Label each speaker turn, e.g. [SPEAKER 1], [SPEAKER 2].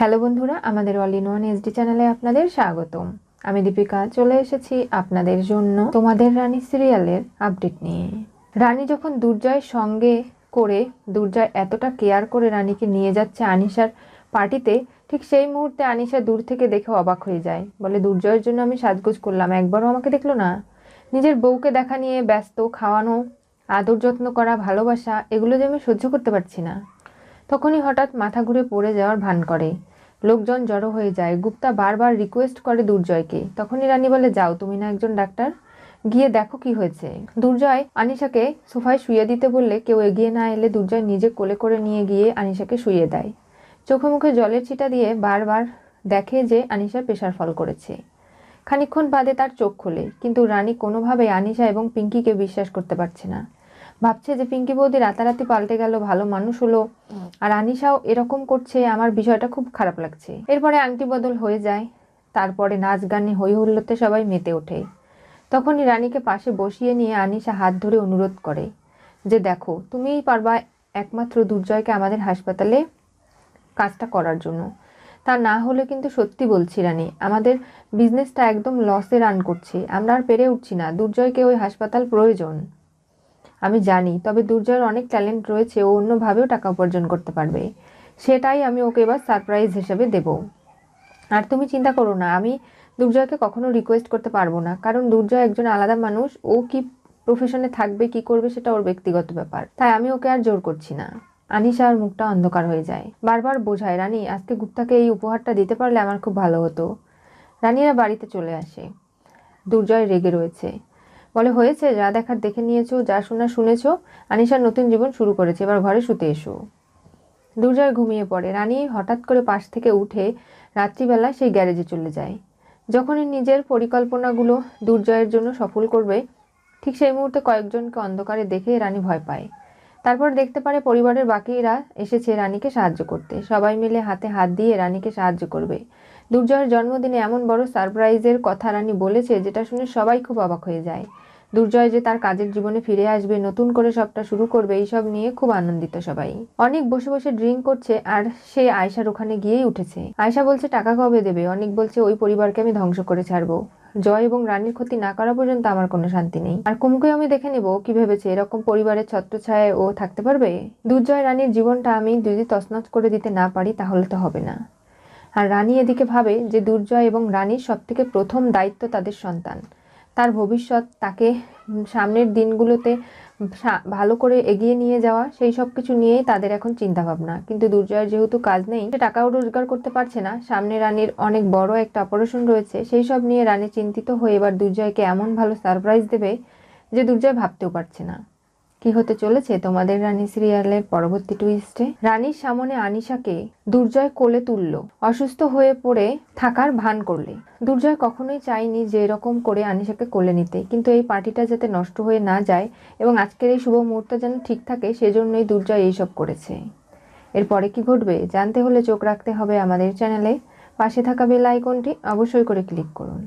[SPEAKER 1] Hello বন্ধুরা, আমাদের all in one SD চ্যানেলে আপনাদের স্বাগতম। আমি দীপিকা, চলে এসেছি আপনাদের জন্য তোমাদের রানী সিরিয়ালের আপডেট নিয়ে। রানী যখন দুর্জয়ের সঙ্গে করে, দুর্জয় এতটা কেয়ার করে রানীকে নিয়ে যাচ্ছে আনিশার পার্টিতে ঠিক সেই মুহূর্তে আনিশা দূর থেকে দেখে অবাক হয়ে যায়। বলে, দুর্জয়ের জন্য আমি সাজগোজ করলাম, একবারও আমাকে দেখল না। নিজের বউকে দেখা নিয়ে ব্যস্ত, খাওয়ানো, আদর যত্ন করা, ভালোবাসা, এগুলো যে আমি সহ্য করতে পারছি না। তখনই হঠাৎ মাথা ঘুরে পড়ে যাওয়ার ভান করে। লোকজন জড়ো হয়ে যায়। গুপ্তা বারবার রিকোয়েস্ট করে দুর্জয়কে। তখনই রানী বলে, যাও, তুমি না একজন ডাক্তার? গিয়ে দেখো কি হয়েছে। দুর্জয় আনিশাকে সোফায় শুয়ে দিতে বললে, কেউ এগিয়ে না এলে দুর্জয় নিজে কোলে করে নিয়ে গিয়ে আনিশাকে শুয়ে দেয়। চোখে মুখে জলের ছিটা দিয়ে বারবার দেখে যে আনিশা প্রেশার ফল করেছে। খানিকক্ষণ বাদে তার চোখ খোলে, কিন্তু রানী কোনোভাবে আনিশা এবং পিঙ্কিকে বিশ্বাস করতে পারছে না। ভাবছে যে পিঙ্কি বৌদি রাতারাতি পাল্টে গেল, ভালো মানুষ হলো। আর আনিশাও এরকম করছে, আমার বিষয়টা খুব খারাপ লাগছে। এরপরে আংটি বদল হয়ে যায়, তারপরে নাচ গানে হই হুল্লোতে সবাই মেতে ওঠে। তখনই রানীকে পাশে বসিয়ে নিয়ে আনিশা হাত ধরে অনুরোধ করে যে দেখো, তুমিই পারবা একমাত্র দুর্জয়কে আমাদের হাসপাতালে কাজটা করার জন্য। তা না হলে কিন্তু সত্যি বলছি রানী, আমাদের বিজনেসটা একদম লসে রান করছে। আমরা আর পেরে উঠছি না, দুর্জয়কে ওই হাসপাতাল প্রয়োজন। আমি জানি, তবে দুর্জয়ের অনেক ট্যালেন্ট রয়েছে ও অন্যভাবেও টাকা উপার্জন করতে পারবে। সেটাই আমি ওকে এবার সারপ্রাইজ হিসেবে দেব। আর তুমি চিন্তা করো না, আমি দুর্জয়কে কখনো রিকোয়েস্ট করতে পারব না, কারণ দুর্জয় একজন আলাদা মানুষ, ও কি প্রফেশনে থাকবে, কি করবে সেটা ওর ব্যক্তিগত ব্যাপার। তাই আমি ওকে আর জোর করছি না। আনিশার মুখটা অন্ধকার হয়ে যায়। বারবার বোঝায়, রানী, আজকে গুপ্তাকে এই উপহারটা দিতে পারলে আমার খুব ভালো হতো। রানীরা বাড়িতে চলে আসে। দুর্জয় রেগে রয়েছে। বলে হয়েছে, যা দেখার দেখে নিয়েছো, যা শোনা শুনেছো, আনিশার নতুন জীবন শুরু করেছে। এবার ঘরে শুতে এসো। দুর্জয় ঘুমিয়ে পড়ে। রানী হঠাৎ করে পাশ থেকে উঠে রাত্রিবেলা সেই গ্যারেজে চলে যায়। যখনই নিজের পরিকল্পনাগুলো দুর্জয়ের জন্য সফল করবে, ঠিক সেই মুহূর্তে কয়েকজনকে অন্ধকারে দেখে রানী ভয় পায়। তারপর দেখতে পারে পরিবারের বাকিরা এসেছে রানীকে সাহায্য করতে। সবাই মিলে হাতে হাত দিয়ে রানীকে সাহায্য করবে। দুর্জয়ের জন্মদিনে এমন বড় সারপ্রাইজের কথা রানী বলেছে, যেটা শুনে সবাই খুব অবাক হয়ে যায়। দুর্জয় যে তার কাজের জীবনে ফিরে আসবে, নতুন করে সবটা শুরু করবে, এইসব নিয়ে খুব আনন্দিত সবাই। অনেক বসে বসে ড্রিঙ্ক করছে, আর সে আয়সার ওখানে গিয়েই উঠেছে। আয়সা বলছে, টাকা কবে দেবে? অনেক বলছে, ওই পরিবারকে আমি ধ্বংস করে ছাড়বো। জয় এবং রানীর ক্ষতি না করা পর্যন্ত আমার কোনো শান্তি নেই। আর কুমুকে আমি দেখে নেব কি ভেবেছে? এরকম পরিবারের ছত্রছায়ায় ও থাকতে পারবে? দুর্জয়, রানীর জীবনটা আমি যদি তছনছ করে দিতে না পারি, তাহলে তো হবে না। আর রানী এদিকে ভাবে যে দুর্জয় এবং রানীর সবথেকে প্রথম দায়িত্ব তাদের সন্তান। তার ভবিষ্যৎ, তাকে সামনের দিনগুলোতে ভালো করে এগিয়ে নিয়ে যাওয়া, সেই সব কিছু নিয়েই তাদের এখন চিন্তা ভাবনা কিন্তু দুর্জয়ের যেহেতু কাজ নেই, সে টাকাও রোজগার করতে পারছে না। সামনে রানীর অনেক বড় একটা অপারেশন রয়েছে, সেই সব নিয়ে রানী চিন্তিত হয়ে এবার দুর্জয়কে এমন ভালো সারপ্রাইজ দেবে যে দুর্জয় ভাবতেও পারছে না। কি হতে চলেছে তোমাদের রানী সিরিয়ালের পরবর্তী টুইস্টে রানীর সামনে আনিশাকে দুর্জয় কোলে তুলল, অসুস্থ হয়ে পড়ে থাকার ভান করলে। দুর্জয় কখনোই চায়নি যে এরকম করে আনিশাকে কোলে নিতে, কিন্তু এই পার্টিটা যাতে নষ্ট হয়ে না যায় এবং আজকের এই শুভ মুহূর্ত যেন ঠিক থাকে, সেজন্যই দুর্জয় এইসব করেছে। এরপরে কি ঘটবে, জানতে হলে চোখ রাখতে হবে আমাদের চ্যানেলে পাশে থাকা বেল আইকনটি অবশ্যই করে ক্লিক করুন।